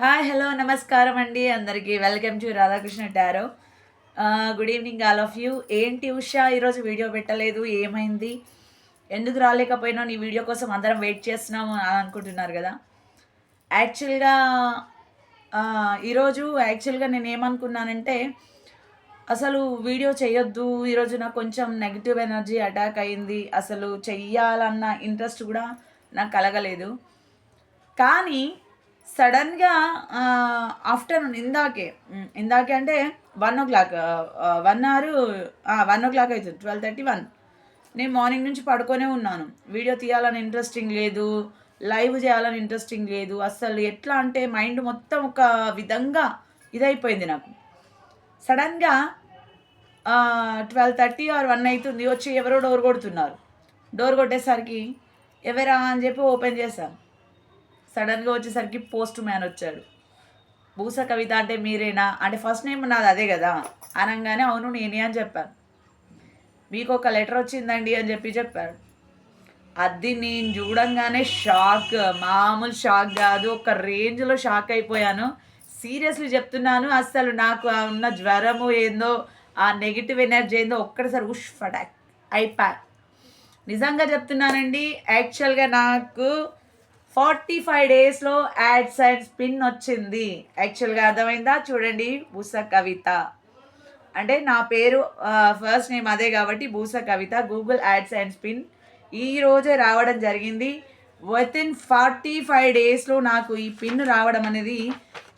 Hi hello నమస్కారం అండి అందరికీ. Welcome to Radhakrishna tarot. Good evening all of you. ఏంటి ఉషా? ఈరోజు వీడియో పెట్టలేదు ఏమైంది? ఎందుకు రాలేకపోయినా నీ వీడియో కోసం అందరం వెయిట్ చేస్తున్నాము అని అనుకుంటున్నారు కదా. యాక్చువల్గా ఈరోజు యాక్చువల్గా నేను ఏమనుకున్నానంటే అసలు వీడియో చేయొద్దు. ఈరోజు నాకు కొంచెం నెగిటివ్ ఎనర్జీ అటాక్ అయింది. అసలు చెయ్యాలన్న ఇంట్రెస్ట్ కూడా నాకు కలగలేదు. కానీ సడన్గా ఆఫ్టర్నూన్ ఇందాకే ఇందాకే అంటే one o'clock one hour one o'clock అవుతుంది ట్వెల్వ్ థర్టీ వన్ నేను మార్నింగ్ నుంచి పడుకొనే ఉన్నాను. వీడియో తీయాలని ఇంట్రెస్టింగ్ లేదు లైవ్ చేయాలని ఇంట్రెస్టింగ్ లేదు. అస్సలు ఎట్లా అంటే మైండ్ మొత్తం ఒక విధంగా ఇదైపోయింది నాకు. సడన్గా ట్వెల్వ్ థర్టీ ఆర్ వన్ అవుతుంది వచ్చి ఎవరో డోర్ కొడుతున్నారు. డోర్ కొట్టేసరికి ఎవరా? అని చెప్పి ఓపెన్ చేశాను సడన్గా వచ్చేసరికి పోస్ట్ మ్యాన్ వచ్చాడు. భూస కవిత అంటే మీరేనా? అంటే ఫస్ట్ నేమ్ నాది అదే కదా? అనగానే అవును నేనే అని చెప్పాను. మీకు ఒక లెటర్ వచ్చిందండి అని చెప్పి చెప్పాడు. అది నేను చూడంగానే షాక్ మామూలు షాక్ కాదు ఒక రేంజ్లో షాక్ అయిపోయాను. సీరియస్లీ చెప్తున్నాను అసలు నాకు ఆ ఉన్న జ్వరము ఏందో ఆ నెగిటివ్ ఎనర్జీ ఏందో ఒక్కటిసారి ఉష్ ఫటాక్ అయిపోయా నిజంగా చెప్తున్నానండి యాక్చువల్గా నాకు ఫార్టీ ఫైవ్ డేస్లో యాడ్స్ అండ్ స్పిన్ వచ్చింది. యాక్చువల్గా అర్థమైందా? చూడండి బూస కవిత. అంటే నా పేరు ఫస్ట్ నేమ్ అదే కాబట్టి Boosa Kavitha. Google AdSense PIN ఈ రోజే రావడం జరిగింది. విత్ ఇన్ ఫార్టీ ఫైవ్ డేస్లో నాకు ఈ పిన్ రావడం అనేది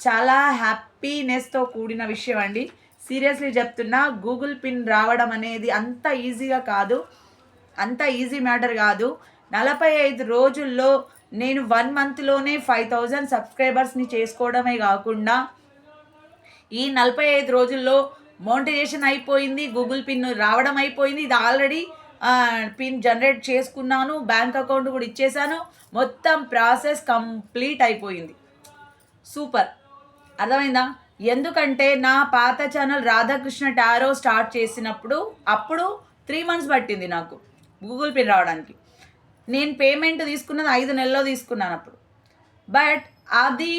చాలా హ్యాపీనెస్తో కూడిన విషయం అండి. సీరియస్లీ చెప్తున్నా గూగుల్ పిన్ రావడం అనేది అంత ఈజీగా కాదు. అంత ఈజీ మ్యాటర్ కాదు. నలభై ఐదు రోజుల్లో నేను వన్ మంత్లోనే ఫైవ్ థౌజండ్ సబ్స్క్రైబర్స్ని చేసుకోవడమే కాకుండా ఈ నలభై ఐదు రోజుల్లో మోనిటైజేషన్ అయిపోయింది గూగుల్ పిన్ రావడం అయిపోయింది. ఇది ఆల్రెడీ పిన్ జనరేట్ చేసుకున్నాను బ్యాంక్ అకౌంట్ కూడా ఇచ్చేసాను. మొత్తం ప్రాసెస్ కంప్లీట్ అయిపోయింది. సూపర్ అర్థమైందా? ఎందుకంటే నా పాత ఛానల్ రాధాకృష్ణ టారో స్టార్ట్ చేసినప్పుడు అప్పుడు త్రీ మంత్స్ పట్టింది నాకు గూగుల్ పిన్ రావడానికి. నేను పేమెంట్ తీసుకున్నది ఐదు నెలల్లో తీసుకున్నాను అప్పుడు. బట్ అది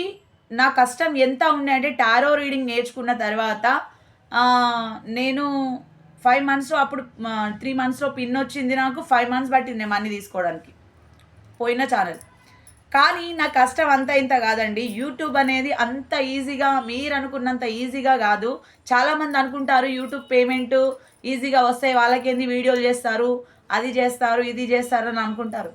నా కష్టం ఎంత ఉండే అంటే టారో రీడింగ్ నేర్చుకున్న తర్వాత నేను ఫైవ్ మంత్స్లో అప్పుడు త్రీ మంత్స్లో పిన్ వచ్చింది నాకు ఫైవ్ మంత్స్ పట్టింది మనీ తీసుకోవడానికి పోయిన ఛానల్. కానీ నా కష్టం అంత ఇంత కాదండి. యూట్యూబ్ అనేది అంత ఈజీగా మీరు అనుకున్నంత ఈజీగా కాదు. చాలామంది అనుకుంటారు యూట్యూబ్ పేమెంట్ ఈజీగా వస్తాయి వాళ్ళకేంది వీడియోలు చేస్తారు? అది చేస్తారు ఇది చేస్తారు అని అనుకుంటారు.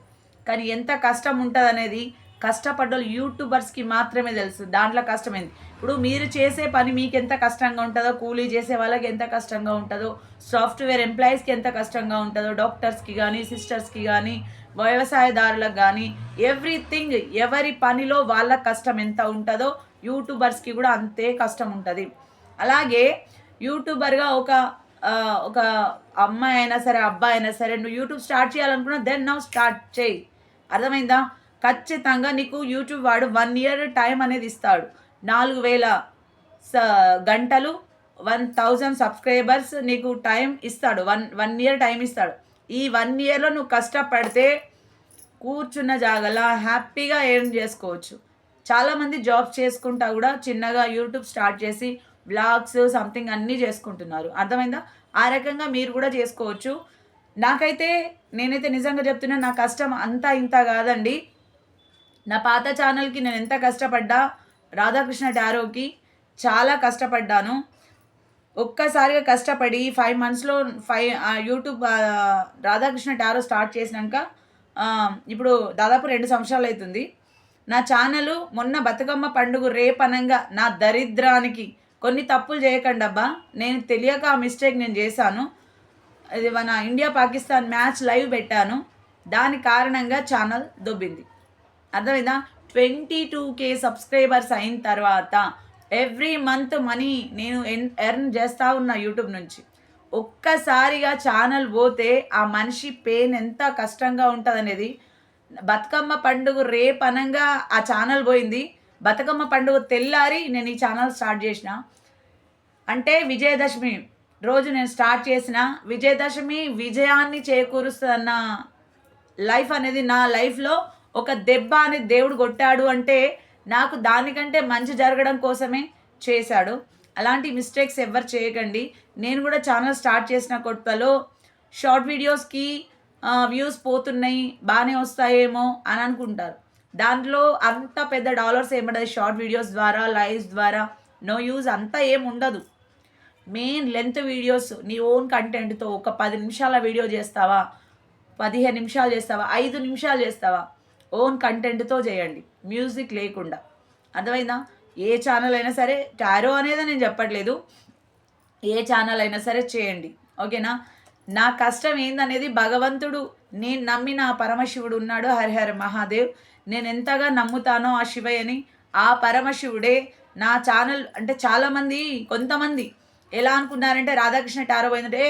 కానీ ఎంత కష్టం ఉంటుంది అనేది కష్టపడ్డ యూట్యూబర్స్కి మాత్రమే తెలుసు. దాంట్లో కష్టమైంది. ఇప్పుడు మీరు చేసే పని మీకు ఎంత కష్టంగా ఉంటుందో కూలీ చేసే వాళ్ళకి ఎంత కష్టంగా ఉంటుందో సాఫ్ట్వేర్ ఎంప్లాయీస్కి ఎంత కష్టంగా ఉంటుందో డాక్టర్స్కి కానీ సిస్టర్స్కి కానీ వ్యవసాయదారులకు కానీ ఎవ్రీథింగ్ ఎవరి పనిలో వాళ్ళ కష్టం ఎంత ఉంటుందో యూట్యూబర్స్కి కూడా అంతే కష్టం ఉంటుంది. అలాగే యూట్యూబర్గా ఒక ఒక అమ్మాయి అయినా సరే అబ్బాయి అయినా సరే నువ్వు యూట్యూబ్ స్టార్ట్ చేయాలనుకున్నా దెన్ నౌ స్టార్ట్ చేయి. అర్థమైందా? ఖచ్చితంగా నీకు యూట్యూబ్ వాడు వన్ ఇయర్ టైం అనేది ఇస్తాడు. నాలుగు వేల స గంటలు వన్ థౌజండ్ సబ్స్క్రైబర్స్ నీకు టైం ఇస్తాడు. వన్ వన్ ఇయర్ టైం ఇస్తాడు. ఈ వన్ ఇయర్లో నువ్వు కష్టపడితే కూర్చున్న జాగలా హ్యాపీగా ఎర్న్ చేసుకోవచ్చు. చాలామంది జాబ్స్ చేసుకుంటా కూడా చిన్నగా యూట్యూబ్ స్టార్ట్ చేసి బ్లాగ్స్ సంథింగ్ అన్నీ చేసుకుంటున్నారు. అర్థమైందా? ఆ రకంగా మీరు కూడా చేసుకోవచ్చు. నాకైతే నేనైతే నిజంగా చెప్తున్నా నా కష్టం అంతా ఇంత కాదండి. నా పాత ఛానల్కి నేను ఎంత కష్టపడ్డా రాధాకృష్ణ టారోకి చాలా కష్టపడ్డాను. ఒక్కసారిగా కష్టపడి ఫైవ్ మంత్స్లో five YouTube Radhakrishna tarot start చేసినాక ఇప్పుడు దాదాపు రెండు సంవత్సరాలు అవుతుంది నా ఛానల్ మొన్న బతుకమ్మ పండుగ రేపనంగా నా దరిద్రానికి కొన్ని తప్పులు చేయకండి అబ్బా. నేను తెలియక ఆ మిస్టేక్ నేను చేశాను. ఇది మన ఇండియా పాకిస్తాన్ మ్యాచ్ లైవ్ పెట్టాను. దాని కారణంగా ఛానల్ దొబ్బింది. అర్థమైందా? ట్వంటీ టూ కే సబ్స్క్రైబర్స్ అయిన తర్వాత ఎవ్రీ మంత్ మనీ నేను ఎర్న్ చేస్తూ ఉన్నా యూట్యూబ్ నుంచి ఒక్కసారిగా ఛానల్ పోతే ఆ మనిషి పెయిన్ ఎంత కష్టంగా ఉంటుంది అనేది బతుకమ్మ పండుగ రేపు అనంగా ఆ ఛానల్ పోయింది. బతుకమ్మ పండుగ తెల్లారి నేను ఈ ఛానల్ స్టార్ట్ చేసిన. అంటే విజయదశమి రోజు నేను స్టార్ట్ చేసిన. విజయదశమి విజయాన్ని చేకూరుస్తుందన్న లైఫ్ అనేది నా లైఫ్లో ఒక దెబ్బ అని దేవుడు కొట్టాడు అంటే నాకు దానికంటే మంచి జరగడం కోసమే చేశాడు. అలాంటి మిస్టేక్స్ ఎవరు చేయకండి. నేను కూడా ఛానల్ స్టార్ట్ చేసిన కొత్తలో షార్ట్ వీడియోస్కి వ్యూస్ పోతున్నాయి బాగానే వస్తాయేమో అని అనుకుంటారు. దాంట్లో అంత పెద్ద డాలర్స్ ఏముండదు. షార్ట్ వీడియోస్ ద్వారా లైవ్స్ ద్వారా. నో యూజ్ అంతా ఏం ఉండదు. మెయిన్ లెంత్ వీడియోస్ నీ ఓన్ కంటెంట్తో ఒక పది నిమిషాల వీడియో చేస్తావా? పదిహేను నిమిషాలు చేస్తావా? ఐదు నిమిషాలు చేస్తావా? ఓన్ కంటెంట్తో చేయండి. మ్యూజిక్ లేకుండా. అర్థమైందా? ఏ ఛానల్ అయినా సరే టారో అనేది నేను చెప్పట్లేదు. ఏ ఛానల్ అయినా సరే చేయండి. ఓకేనా నా కష్టం ఏందనేది భగవంతుడు నేను నమ్మిన పరమశివుడు ఉన్నాడు. హరిహర మహాదేవ్. నేను ఎంతగా నమ్ముతానో ఆ శివయ్యని ఆ పరమశివుడే నా ఛానల్ అంటే చాలామంది కొంతమంది ఎలా అనుకున్నారంటే రాధాకృష్ణ టారో పోయిందంటే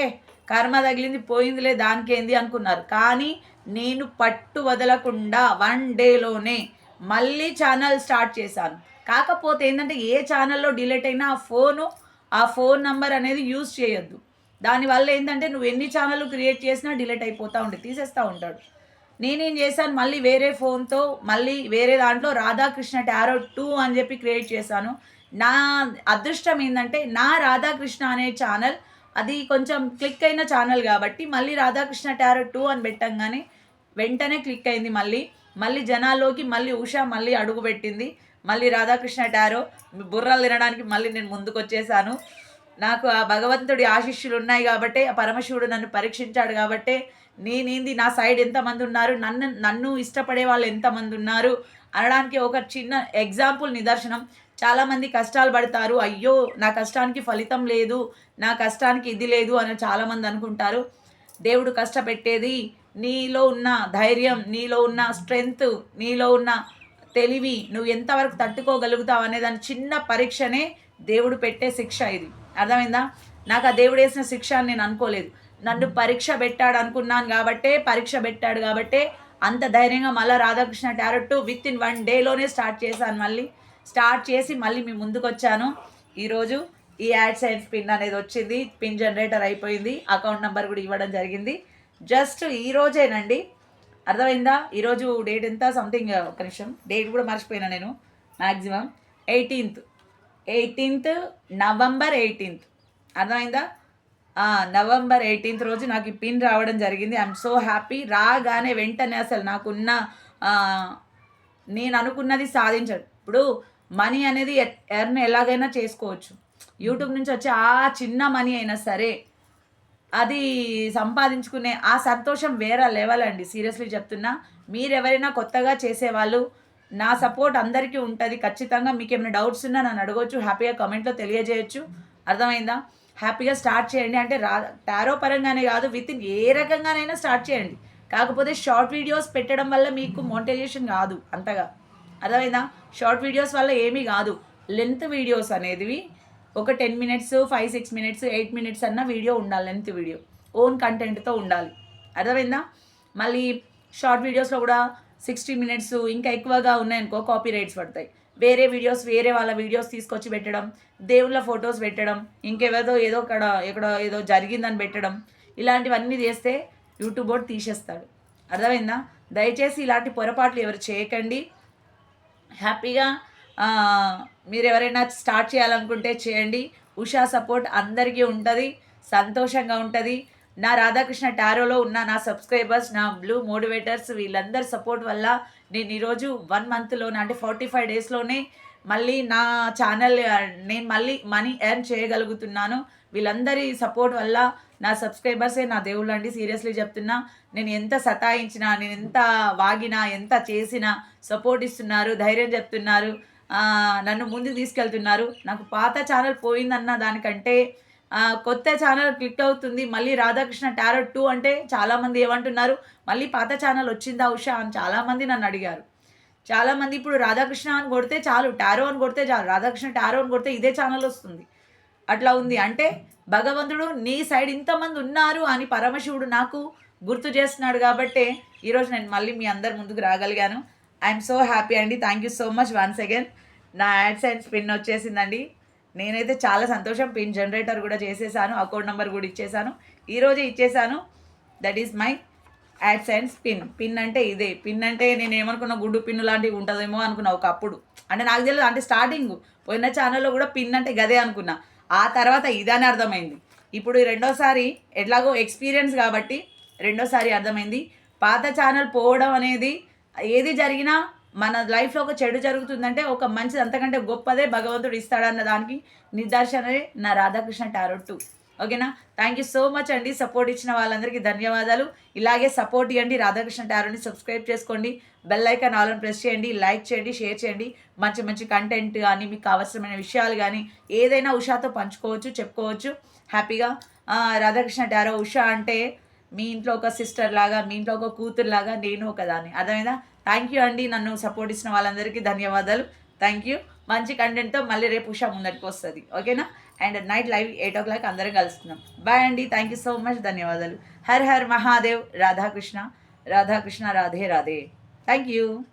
కర్మ తగిలింది పోయిందిలే దానికేంది అనుకున్నారు. కానీ నేను పట్టు వదలకుండా వన్ డేలోనే మళ్ళీ ఛానల్ స్టార్ట్ చేశాను. కాకపోతే ఏంటంటే ఏ ఛానల్లో డిలీట్ అయినా ఆ ఫోను ఆ ఫోన్ నంబర్ అనేది యూజ్ చేయొద్దు. దానివల్ల ఏంటంటే నువ్వు ఎన్ని ఛానల్ క్రియేట్ చేసినా డిలీట్ అయిపోతూ ఉంటాయి తీసేస్తూ ఉంటాడు. నేనేం చేశాను మళ్ళీ వేరే ఫోన్తో మళ్ళీ వేరే దాంట్లో రాధాకృష్ణ టారో టూ అని చెప్పి క్రియేట్ చేశాను. నా అదృష్టం ఏంటంటే నా రాధాకృష్ణ అనే ఛానల్ అది కొంచెం క్లిక్ అయిన ఛానల్ కాబట్టి మళ్ళీ రాధాకృష్ణ టారో టూ అని పెట్టంగానే వెంటనే క్లిక్ అయింది మళ్ళీ. మళ్ళీ జనాల్లోకి మళ్ళీ ఉషా మళ్ళీ అడుగు పెట్టింది. మళ్ళీ రాధాకృష్ణ టారో బుర్రలు తినడానికి మళ్ళీ నేను ముందుకు వచ్చేసాను నాకు ఆ భగవంతుడి ఆశిష్యులు ఉన్నాయి కాబట్టి ఆ పరమశివుడు నన్ను పరీక్షించాడు కాబట్టే నేనేంది నా సైడ్ ఎంతమంది ఉన్నారు నన్ను నన్ను ఇష్టపడే వాళ్ళు ఎంతమంది ఉన్నారు అనడానికి ఒక చిన్న ఎగ్జాంపుల్ నిదర్శనం. చాలామంది కష్టాలు పడతారు అయ్యో నా కష్టానికి ఫలితం లేదు నా కష్టానికి ఇది లేదు అని చాలామంది అనుకుంటారు. దేవుడు కష్టపెట్టేది నీలో ఉన్న ధైర్యం నీలో ఉన్న స్ట్రెంగ్త్ నీలో ఉన్న తెలివి నువ్వు ఎంతవరకు తట్టుకోగలుగుతావు అనే దాని చిన్న పరీక్షనే దేవుడు పెట్టే శిక్ష ఇది. అర్థమైందా? నాకు ఆ దేవుడు వేసిన శిక్ష అని నేను అనుకోలేదు. నన్ను పరీక్ష పెట్టాడు అనుకున్నాను కాబట్టే పరీక్ష పెట్టాడు కాబట్టే అంత ధైర్యంగా మళ్ళీ Radhakrishna tarot with in one డేలోనే start చేశాను మళ్ళీ. స్టార్ట్ చేసి మళ్ళీ మీ ముందుకు వచ్చాను ఈరోజు ఈ యాడ్స్ అండ్ పిన్ అనేది వచ్చింది పిన్ జనరేటర్ అయిపోయింది అకౌంట్ నెంబర్ కూడా ఇవ్వడం జరిగింది. జస్ట్ ఈ రోజేనండి. అర్థమైందా? ఈరోజు డేట్ ఎంత? సంథింగ్ ఒక నిమిషం. డేట్ కూడా మర్చిపోయినా నేను. Maximum eighteenth eighteenth November eighteenth అర్థమైందా? నవంబర్ ఎయిటీన్త్ రోజు నాకు ఈ పిన్ రావడం జరిగింది. ఐఎమ్ సో హ్యాపీ రాగానే వెంటనే అసలు నాకున్న నేను అనుకున్నది సాధించడు. ఇప్పుడు మనీ అనేది ఎర్న్ ఎలాగైనా చేసుకోవచ్చు. యూట్యూబ్ నుంచి వచ్చే ఆ చిన్న మనీ అయినా సరే అది సంపాదించుకునే ఆ సంతోషం వేరే లెవెల్ అండి. సీరియస్లీ చెప్తున్నా మీరు ఎవరైనా కొత్తగా చేసేవాళ్ళు నా సపోర్ట్ అందరికీ ఉంటుంది. ఖచ్చితంగా మీకు ఏమైనా డౌట్స్ ఉన్నా నన్ను అడగవచ్చు హ్యాపీగా కమెంట్లో తెలియజేయచ్చు. అర్థమైందా? హ్యాపీగా స్టార్ట్ చేయండి. అంటే రా టారో పరంగానే కాదు విత్ ఇన్ ఏ రకంగానైనా స్టార్ట్ చేయండి. కాకపోతే షార్ట్ వీడియోస్ పెట్టడం వల్ల మీకు మోనిటైజేషన్ కాదు అంతగా. అర్థమైందా? షార్ట్ వీడియోస్ వల్ల ఏమీ కాదు. లెంత్ వీడియోస్ అనేవి ఒక ten minutes five six minutes eight minutes అన్న వీడియో ఉండాలి లెంత్ వీడియో. ఓన్ కంటెంట్తో ఉండాలి. అర్థమైందా? మళ్ళీ షార్ట్ వీడియోస్లో కూడా సిక్స్టీ మినిట్స్ ఇంకా ఎక్కువగా ఉన్నాయనుకో కాపీ రైట్స్ పడతాయి. వేరే వీడియోస్ వేరే వాళ్ళ వీడియోస్ తీసుకొచ్చి పెట్టడం దేవుళ్ళ ఫొటోస్ పెట్టడం ఇంకెవరిదో ఏదో ఇక్కడ ఎక్కడ ఏదో జరిగిందని పెట్టడం ఇలాంటివన్నీ చేస్తే యూట్యూబ్ బోర్డు తీసేస్తాడు. అర్థమైందా? దయచేసి ఇలాంటి పొరపాట్లు ఎవరు చేయకండి. హ్యాపీగా మీరు ఎవరైనా స్టార్ట్ చేయాలనుకుంటే చేయండి. ఉషా సపోర్ట్ అందరికీ ఉంటుంది సంతోషంగా ఉంటుంది. నా రాధాకృష్ణ టారోలో ఉన్న నా సబ్స్క్రైబర్స్ నా బ్లూ మోటివేటర్స్ వీళ్ళందరి సపోర్ట్ వల్ల నేను ఈరోజు వన్ మంత్లోనే అంటే ఫార్టీ ఫైవ్ డేస్లోనే మళ్ళీ నా ఛానల్ నేను మళ్ళీ మనీ ఎర్న్ చేయగలుగుతున్నాను. వీళ్ళందరి సపోర్ట్ వల్ల నా సబ్స్క్రైబర్సే నా దేవుళ్ళు అండి. సీరియస్లీ చెప్తున్నా నేను ఎంత సతాయించినా నేను ఎంత వాగినా ఎంత చేసినా సపోర్ట్ ఇస్తున్నారు ధైర్యం చెప్తున్నారు నన్ను ముందుకు తీసుకెళ్తున్నారు. నాకు పాత ఛానల్ పోయిందన్న దానికంటే కొత్త ఛానల్ క్లిక్ అవుతుంది. మళ్ళీ రాధాకృష్ణ టారో టూ అంటే చాలామంది ఏమంటున్నారు మళ్ళీ పాత ఛానల్ వచ్చిందా ఉషా అని చాలామంది నన్ను అడిగారు. చాలామంది ఇప్పుడు రాధాకృష్ణ అని కొడితే చాలు టారో అని కొడితే చాలు రాధాకృష్ణ టారో అని కొడితే ఇదే ఛానల్ వస్తుంది. అట్లా ఉంది. అంటే భగవంతుడు నీ సైడ్ ఇంతమంది ఉన్నారు అని పరమశివుడు నాకు గుర్తు చేస్తున్నాడు కాబట్టే ఈరోజు నేను మళ్ళీ మీ అందరి ముందుకు రాగలిగాను. ఐఎమ్ సో హ్యాపీ అండి. Thank you so much once again నా యాడ్స్ అండ్ పిన్ వచ్చేసిందండి. నేనైతే చాలా సంతోషం. పిన్ జనరేటర్ కూడా చేసేసాను. అకౌంట్ నెంబర్ కూడా ఇచ్చేసాను. ఈరోజే ఇచ్చేసాను. That is my AdSense PIN PIN అంటే ఇదే. పిన్ అంటే నేను ఏమనుకున్న గుడ్డు పిన్ను లాంటివి ఉంటుందేమో అనుకున్నా ఒకప్పుడు. అంటే నాకు తెలియదు అంటే స్టార్టింగ్ పోయిన ఛానల్లో కూడా పిన్ అంటే గదే అనుకున్నా. ఆ తర్వాత ఇదని అర్థమైంది. ఇప్పుడు రెండోసారి ఎట్లాగో ఎక్స్పీరియన్స్ కాబట్టి రెండోసారి అర్థమైంది. పాత ఛానల్ పోవడం అనేది ఏది జరిగినా మన లైఫ్లో ఒక చెడు జరుగుతుందంటే ఒక మంచిది అంతకంటే గొప్పదే భగవంతుడు ఇస్తాడన్న దానికి నిదర్శనమే నా రాధాకృష్ణ టారొట్టు ఓకేనా థ్యాంక్ యూ సో మచ్ అండి. సపోర్ట్ ఇచ్చిన వాళ్ళందరికీ ధన్యవాదాలు. ఇలాగే సపోర్ట్ ఇవ్వండి. రాధాకృష్ణ టారోని సబ్స్క్రైబ్ చేసుకోండి. బెల్ ఐకాన్ ఆల్ని ప్రెస్ చేయండి. లైక్ చేయండి. షేర్ చేయండి. మంచి మంచి కంటెంట్ కానీ మీకు అవసరమైన విషయాలు కానీ ఏదైనా ఉషాతో పంచుకోవచ్చు చెప్పుకోవచ్చు. హ్యాపీగా రాధాకృష్ణ టారో ఉషా అంటే మీ ఇంట్లో ఒక సిస్టర్ లాగా మీ ఇంట్లో ఒక కూతురు లాగా నేను ఒక దాన్ని. అర్థమైందా? థ్యాంక్ యూ అండి. నన్ను సపోర్ట్ ఇచ్చిన వాళ్ళందరికీ ధన్యవాదాలు. థ్యాంక్ యూ మంచి కంటెంట్తో మళ్ళీ రేపు ఉషా ముందరికి వస్తుంది. ఓకేనా? And night live eight o'clock అందరం కలుస్తున్నాం బాయ్ అండి. థ్యాంక్ యూ సో మచ్ ధన్యవాదాలు. హర్ హర్ మహాదేవ్. రాధాకృష్ణ. రాధాకృష్ణ రాధే రాధే. Thank you